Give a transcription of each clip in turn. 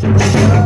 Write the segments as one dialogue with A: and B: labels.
A: Thank you.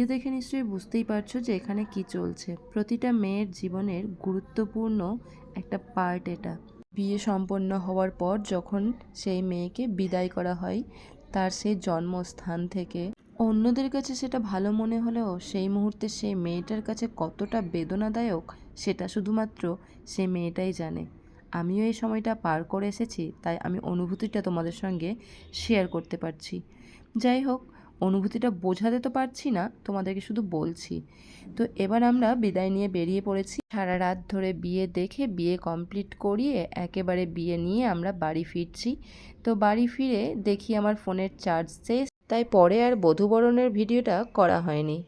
A: Video দেখে নিশ্চয়ই বুঝতেই পারছ যে এখানে কি চলছে। প্রতিটা মেয়ের জীবনের গুরুত্বপূর্ণ একটা পার্ট এটা। বিয়ে সম্পন্ন হওয়ার পর যখন সেই মেয়েকে বিদায় করা হয়, তার সেই জন্মস্থান থেকে। অন্যদের কাছে সেটা ভালো মনে হলেও সেই মুহূর্তে সেই মেয়েটার কাছে কতটা বেদনাদায়ক, সেটা শুধুমাত্র সেই মেয়েটাই জানে। আমিও এই সময়টা পার করে এসেছি, তাই আমি অনুভূতিটা তোমাদের সঙ্গে শেয়ার করতে পারছি। যাই হোক অনুভূতিটা বোঝাতে তো পারছি না, তোমাদেরকে শুধু বলছি। তো এবার আমরা বিদায় নিয়ে বেরিয়ে পড়েছি। সারা রাত ধরে বিয়ে দেখে বিয়ে কমপ্লিট করিয়ে একেবারে বিয়ে নিয়ে আমরা বাড়ি ফিরছি। তো বাড়ি ফিরে দেখি আমার ফোনের চার্জ শেষ, তাই পরে আর বধুবরণের ভিডিওটা করা হয়নি।